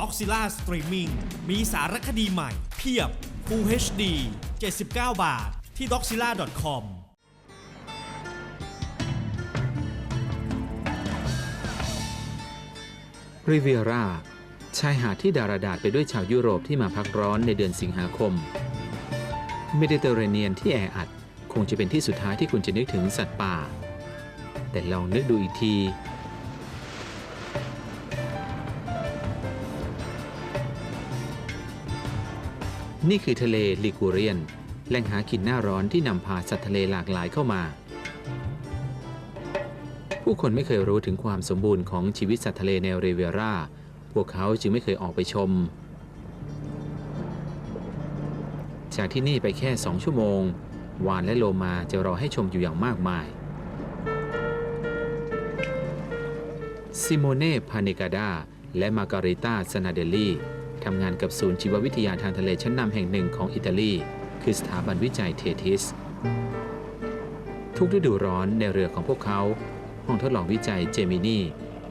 ด็อกซิล่าสตรีมมิ่งมีสารคดีใหม่ เพียบ Full HD 79 บาท ที่ d o x i l l a c o m ริเวียราชายหาดที่ดาราดาษไปด้วยชาวยุโรปที่มาพักร้อนในเดือนสิงหาคม เมดิเตอร์เรเนียนที่แออัด คงจะเป็นที่สุดท้ายที่คุณจะนึกถึงสัตว์ป่า แต่ลองนึกดูอีกที นี่คือทะเลลิกูเรียน แหล่งหากินหน้าร้อนที่นำพาสัตว์ทะเลหลากหลายเข้ามา ผู้คนไม่เคยรู้ถึงความสมบูรณ์ของชีวิตสัตว์ทะเลในเรเวียรา พวกเขาจึงไม่เคยออกไปชม จากที่นี่ไปแค่สองชั่วโมง วานและโลมาจะรอให้ชมอยู่อย่างมากมายซิโมเน่ พาเนกาดา และมาการิตาซนาเดลลี่ ทำงานกับศูนย์ชีววิทยาทางทะเลชั้นนำแห่งหนึ่งของอิตาลี คือสถาบันวิจัยเททิส ทุกฤดูร้อนในเรือของพวกเขา ห้องทดลองวิจัยเจมินี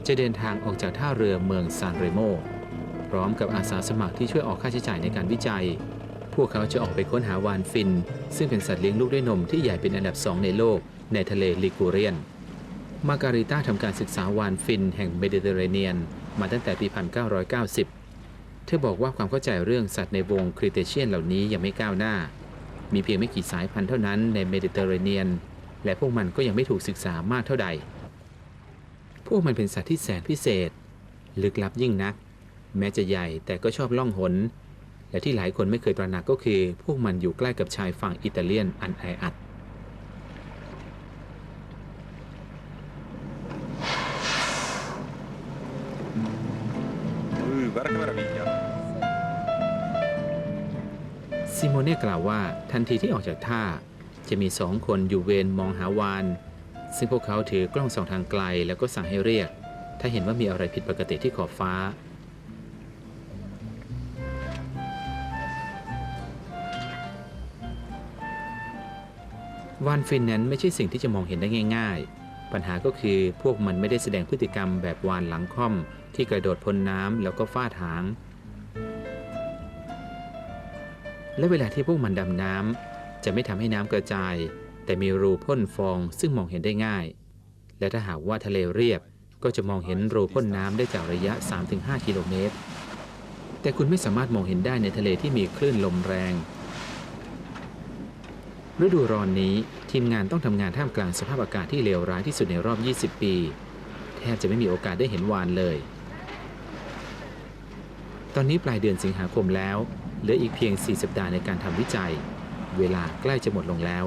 จะเดินทางออกจากท่าเรือเมืองซานเรโม พร้อมกับอาสาสมัครที่ช่วยออกค่าใช้จ่ายในการวิจัย พวกเขาจะออกไปค้นหาวานฟิน ซึ่งเป็นสัตว์เลี้ยงลูกด้วยนมที่ใหญ่เป็นอันดับสองในโลก ในทะเลลิกูเรียน มาการิต้าทำการศึกษาวานฟินแห่งเมดิเตอร์เรเนียน มาตั้งแต่ปี 1990 เธอบอกว่าความเข้าใจเรื่องสัตว์ในวงคริเตเชียนเหล่านี้ยังไม่ก้าวหน้า มีเพียงไม่กี่สายพันธุ์เท่านั้นในเมดิเตอร์เรเนียน และพวกมันก็ยังไม่ถูกศึกษามากเท่าใด พวกมันเป็นสัตว์ที่แสนพิเศษ ลึกลับยิ่งนัก แม้จะใหญ่แต่ก็ชอบล่องหน และที่หลายคนไม่เคยตระหนักก็คือ พวกมันอยู่ใกล้กับชายฝั่งอิตาเลียนอันแออัด ซิโมเน่กล่าวว่าทันทีที่ออกจากท่า จะมีสองคนอยู่เวรมองหาวาน ซึ่งพวกเขาถือกล้องส่องทางไกลแล้วก็สั่งให้เรียก ถ้าเห็นว่ามีอะไรผิดปกติที่ขอบฟ้า วานฟินนั้นไม่ใช่สิ่งที่จะมองเห็นได้ง่าย ๆ ปัญหาก็คือพวกมันไม่ได้แสดงพฤติกรรมแบบวานหลังค่อม ที่กระโดดพ้นน้ำแล้วก็ฟาดหาง และเวลาที่พวกมันดำน้ำจะไม่ทำให้น้ำกระจาย แต่มีรูพ่นฟองซึ่งมองเห็นได้ง่าย และถ้าหากว่าทะเลเรียบก็จะมองเห็นรูพ่นน้ำได้จากระยะ 3-5 กิโลเมตร แต่คุณไม่สามารถมองเห็นได้ในทะเลที่มีคลื่นลมแรง ฤดูร้อนนี้ทีมงานต้องทำงานท่ามกลางสภาพอากาศที่เลวร้ายที่สุดในรอบ 20 ปี แทบจะไม่มีโอกาสได้เห็นวานเลย ตอนนี้ปลายเดือนสิงหาคมแล้ว เหลืออีกเพียง 4 สัปดาห์ในการทำวิจัย เวลาใกล้จะหมดลงแล้ว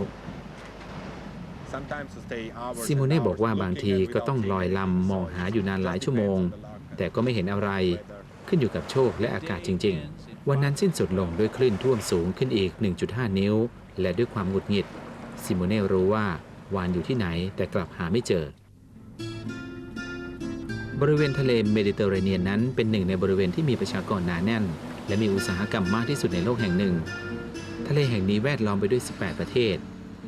Sometimes to stay hours ซิโม and เน่ hours บอกว่า looking บางที and ก็ต้อง without ลอย seeing ลำมองหาอยู่นานหลายชั่วโมง แต่ก็ไม่เห็นอะไร ขึ้นอยู่กับโชคและอากาศจริง ๆ วันนั้นสิ้นสุดลงด้วยคลื่นท่วมสูงขึ้นอีก 1.5 นิ้ว และด้วยความหงุดหงิดซิโมเน่รู้ว่าวานอยู่ที่ไหนแต่กลับหาไม่เจอ บริเวณทะเลเมดิเตอร์เรเนียนนั้นเป็นหนึ่งในบริเวณที่มีประชากรหนาแน่น และมีอุตสาหกรรมมากที่สุดในโลกแห่งหนึ่ง ทะเลแห่งนี้แวดล้อมไปด้วย 18 ประเทศ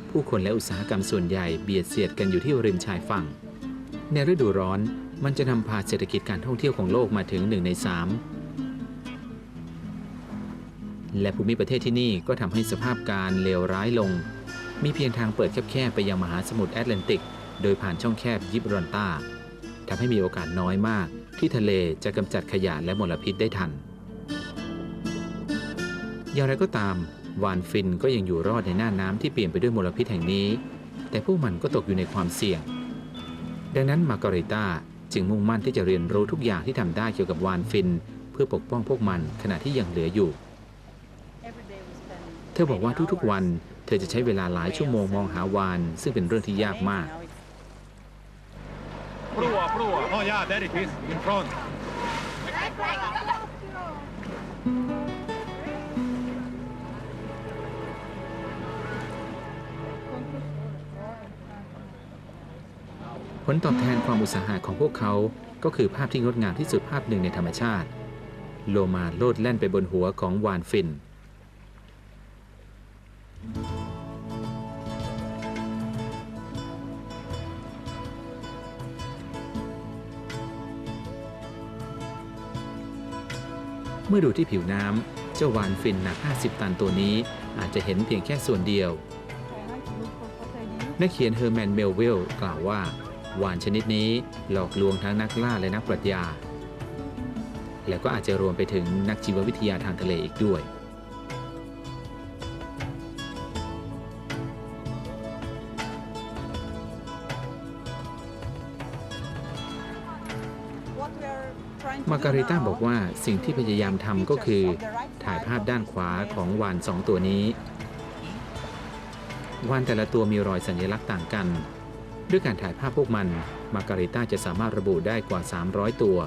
ผู้คนและอุตสาหกรรมส่วนใหญ่เบียดเสียดกันอยู่ที่ริมชายฝั่ง ในฤดูร้อนมันจะนำพาเศรษฐกิจการท่องเที่ยวของโลกมาถึง 1 ใน 3 และภูมิประเทศที่นี่ก็ทำให้สภาพการเลวร้ายลง มีเพียงทางเปิดแคบๆไปยังมหาสมุทรแอตแลนติก โดยผ่านช่องแคบยิบรอนตาทำให้มีโอกาสน้อยมาก ที่ทะเลจะกำจัดขยะและมลพิษได้ทัน อย่างไรก็ตาม วานฟินก็ยังอยู่รอดในหน้าน้ำที่เปลี่ยนไปด้วยมลพิษแห่งนี้ แต่พวกมันก็ตกอยู่ในความเสี่ยง ดังนั้นมาการิต้าจึงมุ่งมั่นที่จะเรียนรู้ทุกอย่างที่ทำได้เกี่ยวกับวานฟิน เพื่อปกป้องพวกมันขณะที่ยังเหลืออยู่ เธอบอกว่าทุกๆวัน เธอจะใช้เวลาหลายชั่วโมงมองหาวาน ซึ่งเป็นเรื่องที่ยากมาก Prova, prova. Oh yeah, there it is, in front. ผลตอบแทนความอุตสาหะของพวกเขา ก็คือภาพที่งดงามที่สุดภาพหนึ่งในธรรมชาติ โลมาโลดแล่นไปบนหัวของวานฟิน เมื่อดูที่ผิวน้ำเจ้าวานฟินหนัก 50 ตันตัวนี้อาจจะเห็นเพียงแค่ส่วนเดียวนักเขียนเฮอร์แมนเมลเวลกล่าวว่า หวานชนิดนี้หลอกลวงทั้งนักล่าและนักปรัชญา แล้วก็อาจจะรวมไปถึงนักชีววิทยาทางทะเลอีกด้วย มาการิต้าบอกว่าสิ่งที่พยายามทำก็คือ ถ่ายภาพด้านขวาของวานสองตัวนี้วานแต่ละตัวมีรอยสัญลักษณ์ต่างกัน ด้วยการถ่ายภาพพวกมันมาการิต้าจะสามารถระบุได้กว่า 300 ตัว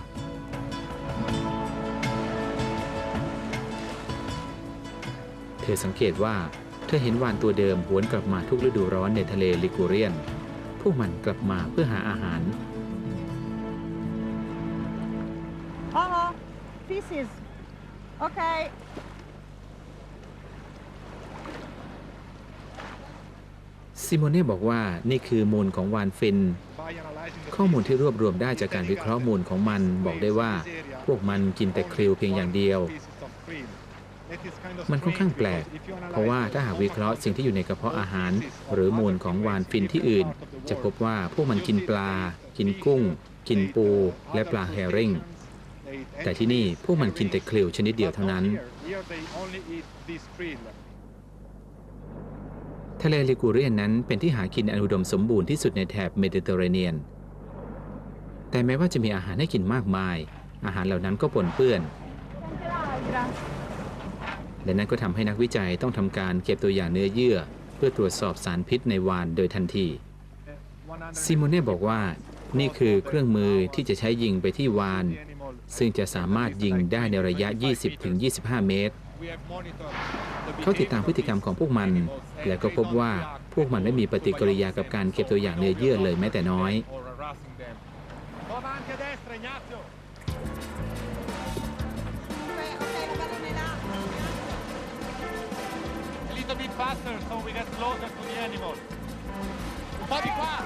เธอสังเกตว่า เธอเห็นวานตัวเดิมหวนกลับมาทุกฤดูร้อนในทะเลลิกูเรียน พวกมันกลับมาเพื่อหาอาหาร Oh, pieces. Okay. ซิโมเน่บอกว่านี่คือมูลของวานฟิน ข้อมูลที่รวบรวมได้จากการวิเคราะห์มูลของมันบอกได้ว่า พวกมันกินแต่คริวเพียงอย่างเดียว มันค่อนข้างแปลก เพราะว่าถ้าหากวิเคราะห์สิ่งที่อยู่ในกระเพาะอาหาร หรือมูลของวานฟินที่อื่น จะพบว่าพวกมันกินปลา กินกุ้ง กินปู และปลาแฮริงแต่ที่นี่พวกมันกินแต่คริวชนิดเดียวเท่านั้น ทะเลลิกูเรียนนั้นเป็นที่หากินอันอุดมสมบูรณ์ที่สุดในแถบเมดิเตอร์เรเนียน แต่แม้ว่าจะมีอาหารให้กินมากมาย อาหารเหล่านั้นก็ปนเปื้อน และนั่นก็ทำให้นักวิจัยต้องทำการเก็บตัวอย่างเนื้อเยื่อ เพื่อตรวจสอบสารพิษในวานโดยทันทีซิโมเน่บอกว่านี่คือเครื่องมือที่จะใช้ยิงไปที่วาน ซึ่งจะสามารถยิงได้ในระยะ 20-25 เมตร เขาติดตามพฤติกรรมของพวกมัน และก็พบว่าพวกมันไม่มีปฏิกิริยากับการเก็บตัวอย่างเนื้อเยื่อเลยแม้แต่น้อย Avanti a destra, Ignazio. A little bit faster so we get closer to the animal. Un po' di qua,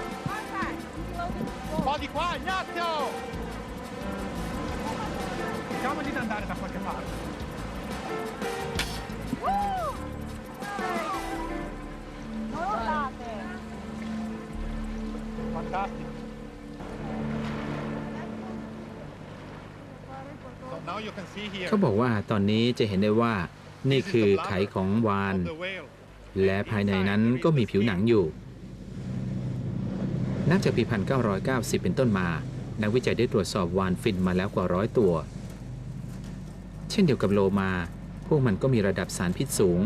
un po' di qua, Ignazio! Cerchiamo di andare da qualche parte. Fantastic. So now you can see here เขาบอกว่าตอนนี้จะเห็นได้ว่า นี่คือไขของวาน the whale. และภายในนั้นก็มีผิวหนังอยู่ นับจากปี 1990 เป็นต้นมา นักวิจัยได้ตรวจสอบวานฟินมาแล้วกว่าร้อยตัว เช่นเดียวกับโลมา พวกมันก็มีระดับสารพิษสูง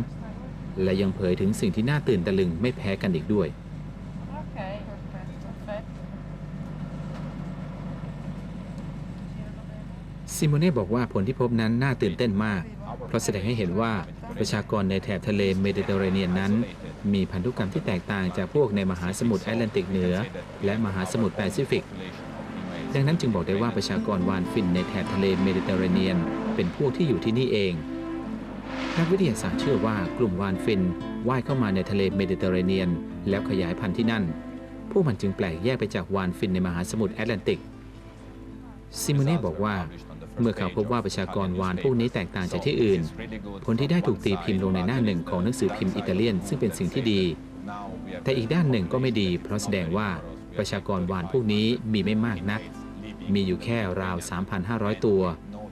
และยังเผยถึงสิ่งที่น่าตื่นตะลึงไม่แพ้กันอีกด้วย Okay. ซิโมเน่บอกว่าผลที่พบนั้นน่าตื่นเต้นมาก เพราะแสดงให้เห็นว่าประชากรในแถบทะเลเมดิเตอร์เรเนียนนั้น มีพันธุกรรมที่แตกต่างจากพวกในมหาสมุทรแอตแลนติกเหนือ และมหาสมุทรแปซิฟิก ดังนั้นจึงบอกได้ว่าประชากรวานฟินในแถบทะเลเมดิเตอร์เรเนียน เป็นพวกที่อยู่ที่นี่เอง นักวิทยาศาสตร์เชื่อว่ากลุ่มวานฟินว่ายเข้ามาในทะเลเมดิเตอร์เรเนียน แล้วขยายพันธุ์ที่นั่น พวกมันจึงแปลกแยกไปจากวานฟินในมหาสมุทรแอตแลนติก ซิโมเน่บอกว่า เมื่อเขาพบว่าประชากรวานพวกนี้แตกต่างจากที่อื่น ผลที่ได้ถูกตีพิมพ์ลงในหน้าหนึ่งของหนังสือพิมพ์อิตาเลียน ซึ่งเป็นสิ่งที่ดี แต่อีกด้านหนึ่งก็ไม่ดี เพราะแสดงว่าประชากรวานพวกนี้มีไม่มากนัก มีอยู่แค่ราว 3,500 ตัว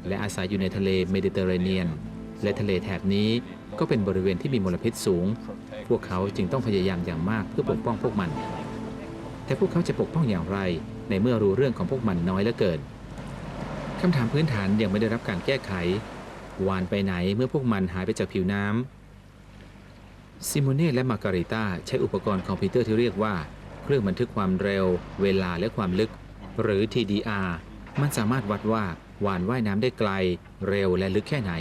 และอาศัยอยู่ในทะเลเมดิเตอร์เรเนียน และทะเลแถบนี้ก็เป็นบริเวณที่มีมลพิษสูง พวกเขาจึงต้องพยายามอย่างมากเพื่อปกป้องพวกมัน แต่พวกเขาจะปกป้องอย่างไร ในเมื่อรู้เรื่องของพวกมันน้อยเหลือเกินคำถามพื้นฐานยังไม่ได้รับการแก้ไข วานไปไหนเมื่อพวกมันหายไปจากผิวน้ำซิโมเน่และมาการิต้าใช้อุปกรณ์คอมพิวเตอร์ที่เรียกว่า เครื่องบันทึกความเร็ว เวลาและความลึก หรือ TDR มันสามารถวัดว่าวานว่ายน้ำได้ไกล เร็วและลึกแค่ไหน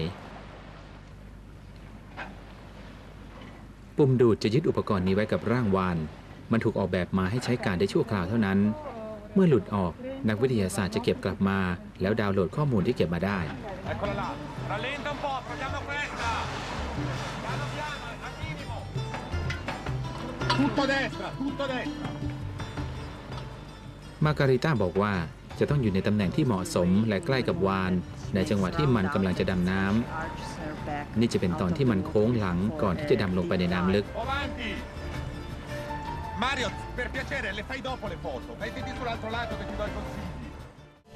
ปุ่มดูดจะยึดอุปกรณ์นี้ไว้กับร่างวาน มันถูกออกแบบมาให้ใช้การได้ชั่วคราวเท่านั้น เมื่อหลุดออกนักวิทยาศาสตร์จะเก็บกลับมา แล้วดาวน์โหลดข้อมูลที่เก็บมาได้มาการิต้าบอกว่าจะต้องอยู่ในตำแหน่งที่เหมาะสมและใกล้กับวาน ในจังหวะที่มันกำลังจะดำน้ำ นี่จะเป็นตอนที่มันโค้งหลังก่อนที่จะดำลงไปในน้ำลึก Avanti! Mario, per piacere, le fai dopo le foto. Mettiti sull'altro lato che ti do i consigli.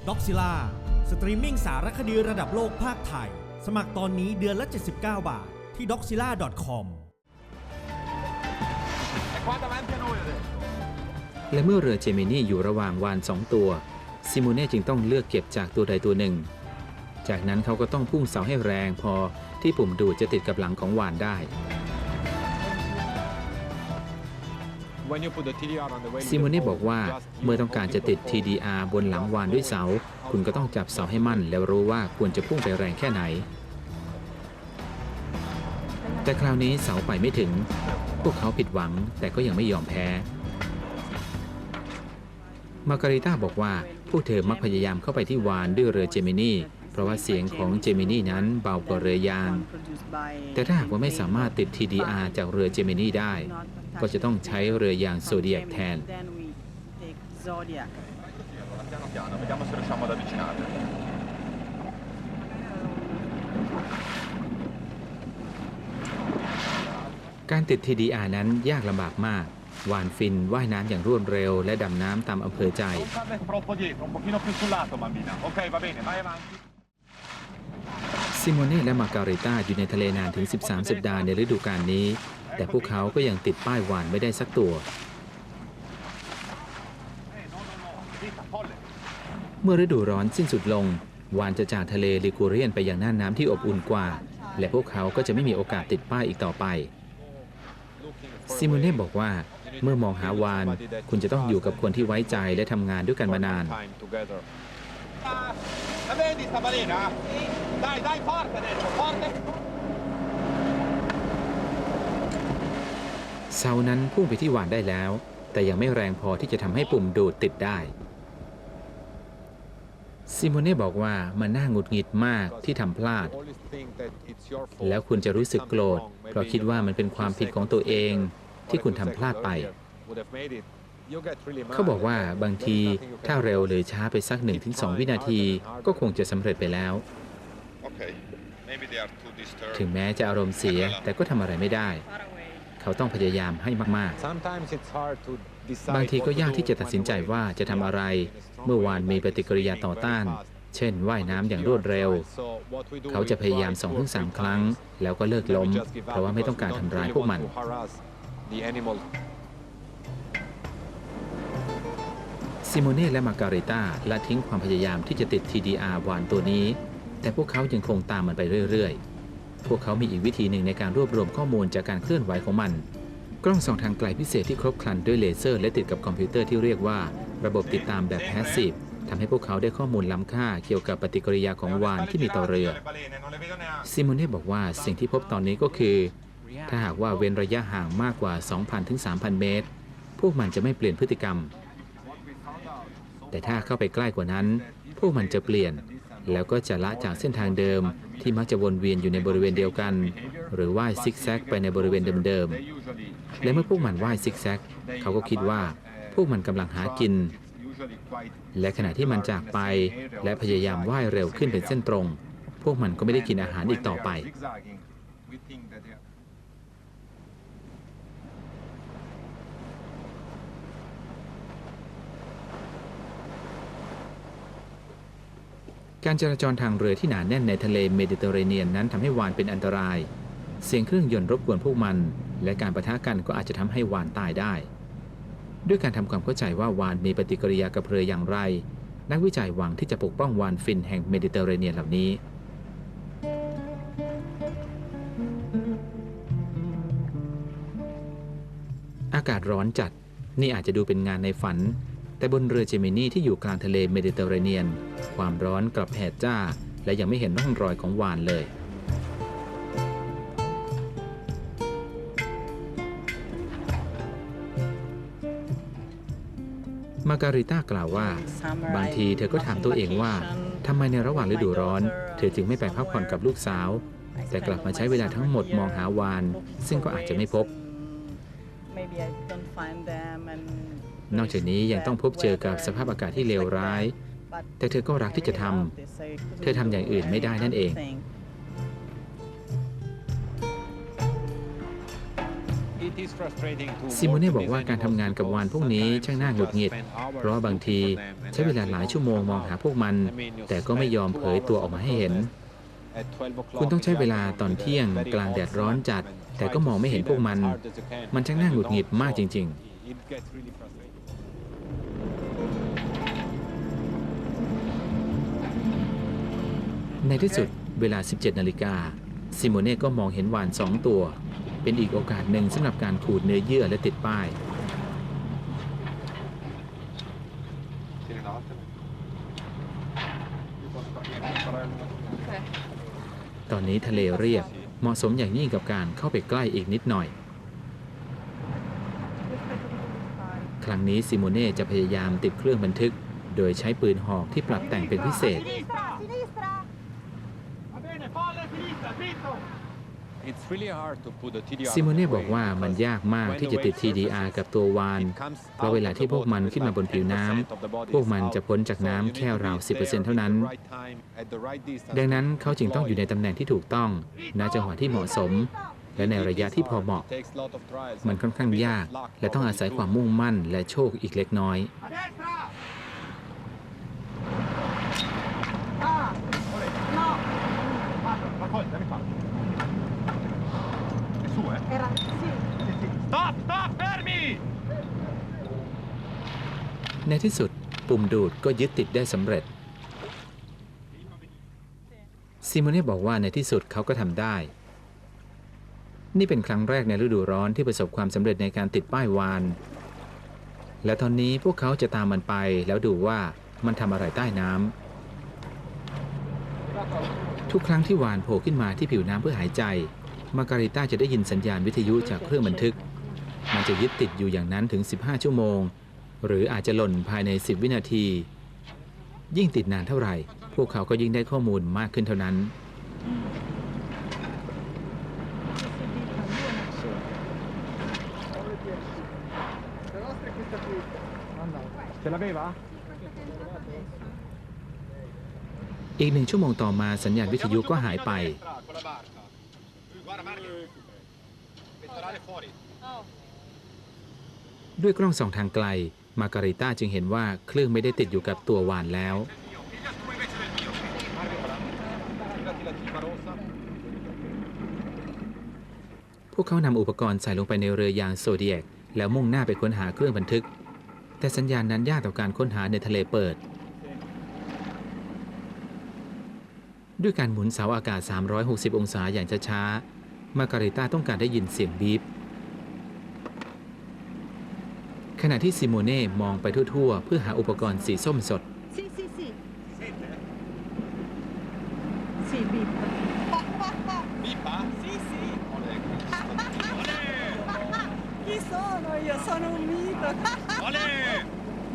ด็อกซิล่าสตรีมมิ่งสารคดีระดับโลกภาคไทย สมัครตอนนี้เดือนละ 79 บาท ที่ doxila.com E qua davanti a noi adesso. และเมื่อเรือเจมินีอยู่ระหว่างวานสองตัว ซิโมเน่จึงต้องเลือกเก็บจากตัวใดตัวหนึ่ง จากนั้นเขาก็ต้องพุ่งเสาให้แรงพอ ที่ปุ่มดูดจะติดกับหลังของวานได้ When you put the TDR on the whale ซิโมเน่ with the บอกว่า pole, just เมื่อ use ต้องการจะติด TDR บนหลังวานด้วยเสา คุณก็ต้องจับเสาให้มั่น แล้วรู้ว่าควรจะพุ่งไปแรงแค่ไหน แต่คราวนี้เสาไปไม่ถึง พวกเขาผิดหวังแต่ก็ยังไม่ยอมแพ้ มาการิต้าบอกว่าพวกเธอมักพยายามเข้าไปที่วานด้วยเรือเจมินีเพ ราะว่าเสียงของเจมินีนั้นเบากว่าเรือยาง แต่ถ้าหากว่าไม่สามารถติด TDR จากเรือเจมินีได้ ก็จะต้องใช้เรือยางโซเดียกแทน Zodiac. Allora, piano piano, vediamo se riusciamo ad avvicinarle. การติด TDR นั้นยากลำบากมากวานฟินว่ายน้ำอย่างรวดเร็ว และดำน้ำตามอำเภอใจ ซิโมเน่และมาการิต้าอยู่ในทะเลนานถึง 13 สัปดาห์ในฤดูกาลนี้ แต่พวกเขาก็ยังติดป้ายวานไม่ได้สักตัว เมื่อฤดูร้อนสิ้นสุดลง วานจะจากทะเลลิกูเรียนไปยังน่านน้ำที่อบอุ่นกว่า และพวกเขาก็จะไม่มีโอกาสติดป้ายอีกต่อไป ซิโมเน่บอกว่า เมื่อมองหาวาน คุณจะต้องอยู่กับคนที่ไว้ใจและทำงานด้วยกันมานาน Dai, dai, forte adesso, forte. เสานั้นพุ่งไปที่วานได้แล้ว แต่ยังไม่แรงพอที่จะทำให้ปุ่มดูดติดได้ ซิโมเน่บอกว่ามันน่าหงุดหงิดมากที่ทำพลาด แล้วคุณจะรู้สึกโกรธ เพราะคิดว่ามันเป็นความผิดของตัวเองที่คุณทำพลาดไป เขาบอกว่าบางทีถ้าเร็วหรือช้าไปสัก 1-2 วินาที ก็คงจะสำเร็จไปแล้ว ถึงแม้จะอารมณ์เสียแต่ก็ทำอะไรไม่ได้ เขาต้องพยายามให้มาก Sometimes it's hard to ๆ decide บางทีก็ what to ยาก do ที่จะตัด when สิน the ใจ wave ว่าจะทำอะไร เมื่อวานมีปฏิกิริยาต่อต้าน เช่นว่ายน้ำอย่างรวดเร็ว So what we do, เขาจะ we พยายาม try สอง two ถึ or งสาม three ครั้ง times. แล้วก็เลิก Then we ล้ม just give up เพราะว่าไม่ต้อง because การ we don't ทำร้าย really พวก want มัน to harass the animal. ซิโมเน่และมาการิต้าละทิ้งความพยายามที่จะติด TDR วานตัวนี้ แต่พวกเขายังคงตามมันไปเรื่อยๆ พวกเขามีอีกวิธีหนึ่งในการรวบรวมข้อมูลจากการเคลื่อนไหวของมัน กล้องส่องทางไกลพิเศษที่ครบครันด้วยเลเซอร์ และติดกับคอมพิวเตอร์ที่เรียกว่า ระบบติดตามแบบแพสซีฟทำให้พวกเขาได้ข้อมูลล้ำค่าเกี่ยวกับปฏิกิริยาของวานที่มีต่อเรือ ซิโมเน่บอกว่าสิ่งที่พบตอนนี้ก็คือ ถ้าหากว่าเว้นระยะห่างมากกว่า 2,000 ถึง 3,000 เมตร พวกมันจะไม่เปลี่ยนพฤติกรรม แต่ถ้าเข้าไปใกล้กว่านั้น พวกมันจะเปลี่ยน แล้วก็จะละจากเส้นทางเดิมที่มักจะวนเวียนอยู่ในบริเวณเดียวกัน หรือว่ายซิกแซกไปในบริเวณเดิมๆ และเมื่อพวกมันว่ายซิกแซกเขาก็คิดว่าพวกมันกำลังหากิน และขณะที่มันจากไป และพยายามว่ายเร็วขึ้นเป็นเส้นตรง พวกมันก็ไม่ได้กินอาหารอีกต่อไป การจราจรทางเรือที่หนาแน่นในทะเลเมดิเตอร์เรเนียนนั้นทำให้วานเป็นอันตราย เสียงเครื่องยนต์รบกวนพวกมัน และการประทะกันก็อาจจะทำให้วานตายได้ ด้วยการทำความเข้าใจว่าวานมีปฏิกิริยากับเรืออย่างไร นักวิจัยหวังที่จะปกป้องวานฟินแห่งเมดิเตอร์เรเนียนเหล่านี้อากาศร้อนจัด นี่อาจจะดูเป็นงานในฝัน แต่บนเรือเจมินีที่อยู่กลางทะเลเมดิเตอร์เรเนียน ความร้อนกลับแผดจ้า และยังไม่เห็นร่องรอยของวานเลย มาการิต้ากล่าวว่า บางทีเธอก็ถามตัวเองว่าทำไมในระหว่างฤดูร้อน เธอจึงไม่ไปพักผ่อนกับลูกสาว แต่กลับมาใช้เวลาทั้งหมดมองหาวาน ซึ่งก็อาจจะไม่พบ Maybe I don't find them and นอกจากนี้ยังต้องพบเจอกับสภาพอากาศที่เลวร้าย แต่เธอก็รักที่จะท I love this. I เธอทำอย่างอื่นไม่ได้นั่นเอง ซิโมเน่บอกว่าการทำงานกับวานพวกนี้ช่างน่าหงุดหงิด เพราะบางทีใช้เวลาหลายชั่วโมงมองหาพวกมัน แต่ก็ไม่ยอมเผยตัวออกมาให้เห็น คุณต้องใช้เวลาตอนเที่ยงกลางแดดร้อนจัด แต่ก็มองไม่เห็นพวกมัน มันช่างน่าหงุดหงิดมากจริง ๆ ในที่สุดเวลา 17 นาฬิกาซิโมเน่ก็มองเห็นวานสองตัว เป็นอีกโอกาสหนึ่งสำหรับการขูดเนื้อเยื่อและติดป้าย ตอนนี้ทะเลเรียบเหมาะสมอย่างยิ่งกับการเข้าไปใกล้อีกนิดหน่อย ครั้งนี้ซิโมเน่จะพยายามติดเครื่องบันทึก โดยใช้ปืนหอกที่ปรับแต่งเป็นพิเศษ ซิโมเน่บอกว่ามันยากมากที่จะติด TDR กับตัววาน เพราะเวลาที่พวกมันขึ้นมาบนผิวน้ำ พวกมันจะพ้นจากน้ำแค่ราว 10%เท่านั้น ดังนั้นเขาจึงต้องอยู่ในตำแหน่งที่ถูกต้องณจังหวะที่เหมาะสม และในระยะที่พอเหมาะ มันค่อนข้างยาก และต้องอาศัยความมุ่งมั่นและโชคอีกเล็กน้อย A destra! Ah, no, Guarda, raccogli, dammi qua. È su, eh? Era sì. Stop, stop, fermi! ในที่สุดปุ่มดูดก็ยึดติดได้สำเร็จ ซิโมเน่บอกว่าในที่สุดเขาก็ทำได้ นี่เป็นครั้งแรกในฤดูร้อนที่ประสบความสำเร็จในการติดป้ายวาน และตอนนี้พวกเขาจะตามมันไปแล้วดูว่ามันทำอะไรใต้น้ำทุกครั้งที่วานโผล่ขึ้นมาที่ผิวน้ำเพื่อหายใจ มาการิต้าจะได้ยินสัญญาณวิทยุจากเครื่องบันทึก มันจะยึดติดอยู่อย่างนั้นถึง 15 ชั่วโมง หรืออาจจะหล่นภายใน 10 วินาที ยิ่งติดนานเท่าไหร่ พวกเขาก็ยิ่งได้ข้อมูล m ากขึ้นเท่านั้น Ce l'aveva? อีกหนึ่งชั่วโมงต่อมาสัญญาณวิทยุก็หายไป ด้วยกล้องส่องทางไกล มาการิต้าจึงเห็นว่าเครื่องไม่ได้ติดอยู่กับตัววานแล้ว พวกเขานำอุปกรณ์ใส่ลงไปในเรือยางโซเดียก แล้วมุ่งหน้าไปค้นหาเครื่องบันทึก แต่สัญญาณนั้นยากต่อการค้นหาในทะเลเปิด ด้วยการหมุนเสาอากาศ 360 องศาอย่างช้าๆ มาการิต้าต้องการได้ยินเสียงบีบขณะที่ซิโมเน่มองไปทั่วๆ เพื่อหาอุปกรณ์สีส้มสด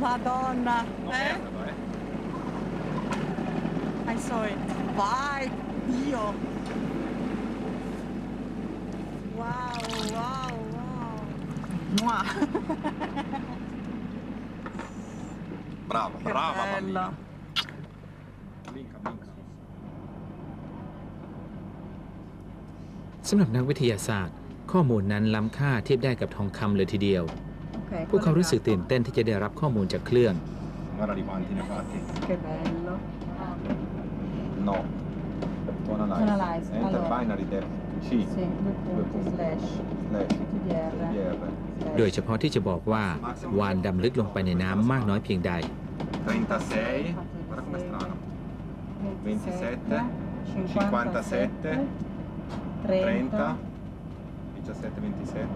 Madonna, eh? I saw it. Vai, io. Dio. Wow, wow, wow. Mua. Brava, Che brava bello. Blinka, blinka. สำหรับนักวิทยาศาสตร์ ข้อมูลนั้นล้ำค่าเทียบได้กับทองคำเลยทีเดียว Ok. พวกเขารู้สึกตื่นเต้นที่จะได้รับข้อมูลจากเครื่อง Guarda di quanti ne ha fatti. Che bello. No. Tonalize. Tonalize, Enter allora. binary depth. C. Sì, due punti, slash. Slash. TDR. TDR. โดยเฉพาะที่จะบอกว่า วานดำลึกลงไปในน้ำมากน้อยเพียงใด 36. Guarda com'è strano. 27, 57, 30. 17, 27.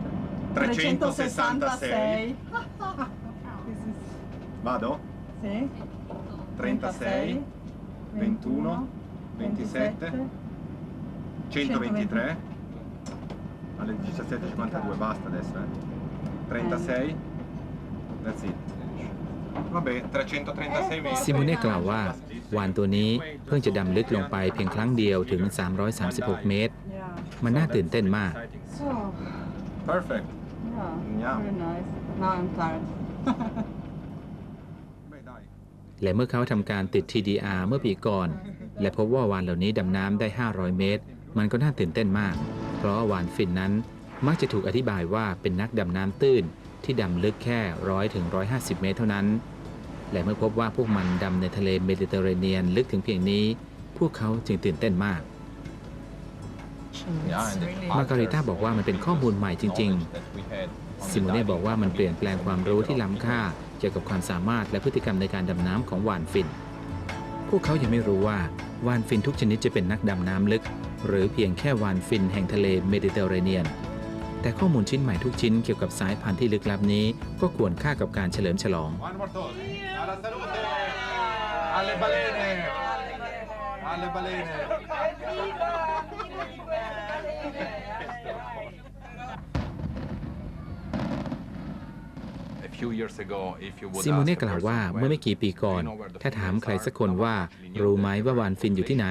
366. Vado? Sì. 36, 21, 27, 123. Alle 17.52 basta adesso, eh. 36. That's it. Vabbè, 336 metri. ซิโมเน่กล่าวว่า วานตัวนี้เพิ่งจะดำลึกลงไปเพียงครั้งเดียวถึง 336 เมตร Yeah. มันน่าตื่นเต้นมาก So, Perfect. yeah, Yeah. very nice. Now I'm tired. และเมื่อเขาทำการติด TDR เมื่อปีก่อน และพบว่าวานเหล่านี้ดำน้ำได้ 500 เมตร มันก็น่าตื่นเต้นมาก เพราะวานฟินนั้นมักจะถูกอธิบายว่าเป็นนักดำน้ำตื้น ที่ดำลึกแค่100ถึง150 เมตรเท่านั้น และเมื่อพบว่าพวกมันดำในทะเลเมดิเตอร์เรเนียนลึกถึงเพียงนี้ พวกเขาจึงตื่นเต้นมาก มาการิต้าบอกว่ามันเป็นข้อมูลใหม่จริง ๆ ซิโมเน่บอกว่ามันเปลี่ยนแปลงความรู้ที่ล้ำค่า เกี่ยวกับความสามารถและพฤติกรรมในการดำน้ำของวานฟิน พวกเขายังไม่รู้ว่าวานฟินทุกชนิดจะเป็นนักดำน้ำลึก หรือเพียงแค่วานฟินแห่งทะเลเมดิเตอร์เรเนียน แต่ข้อมูลชิ้นใหม่ทุกชิ้นเกี่ยวกับสายพันธุ์ที่ลึกลับนี้ ก็ควรค่ากับการเฉลิมฉลอง Alle balene! Alle balene! ซิโมเน่ ask a กล่าวว่า person เมื่อไม่กี่ปีก่อน ถ้าถามใครสักคนว่า รู้ไหมว่าวานฟินอยู่ที่ไหน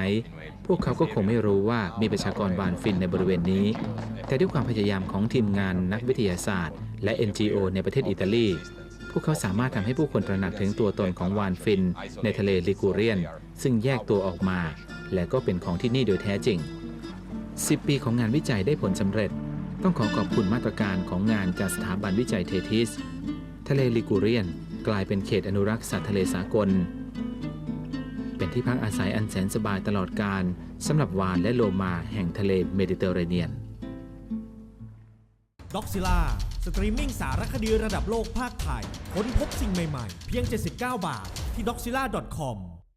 พวกเขาก็คงไม่รู้ว่ามีประชากรวานฟินในบริเวณนี้ แต่ด้วยความพยายามของทีมงานนักวิทยาศาสตร์ และ NGO ในประเทศอิตาลี พวกเขาสามารถทำให้ผู้คนตระหนักถึงตัวตนของวานฟิน ในทะเลลิกูเรียน ซึ่งแยกตัวออกมา และก็เป็นของที่นี่โดยแท้จริง 10 ปีของงานวิจัยได้ผลสำเร็จ ต้องขอขอบคุณมาตรการของงานจากสถาบันวิจัยเททิส ทะเลลิกูเรียน กลายเป็นเขตอนุรักษ์สัตว์ทะเลสากล เป็นที่พักอาศัยอันแสนสบายตลอดการสำหรับวานและโลมาแห่งทะเลเมดิเตอร์เรเนียนด็อกซิล่าสตรีมมิ่งสารคดีระดับโลกภาคไทย ค้นพบสิ่งใหม่ ๆ เพียง 79 บาท ที่ doxila.com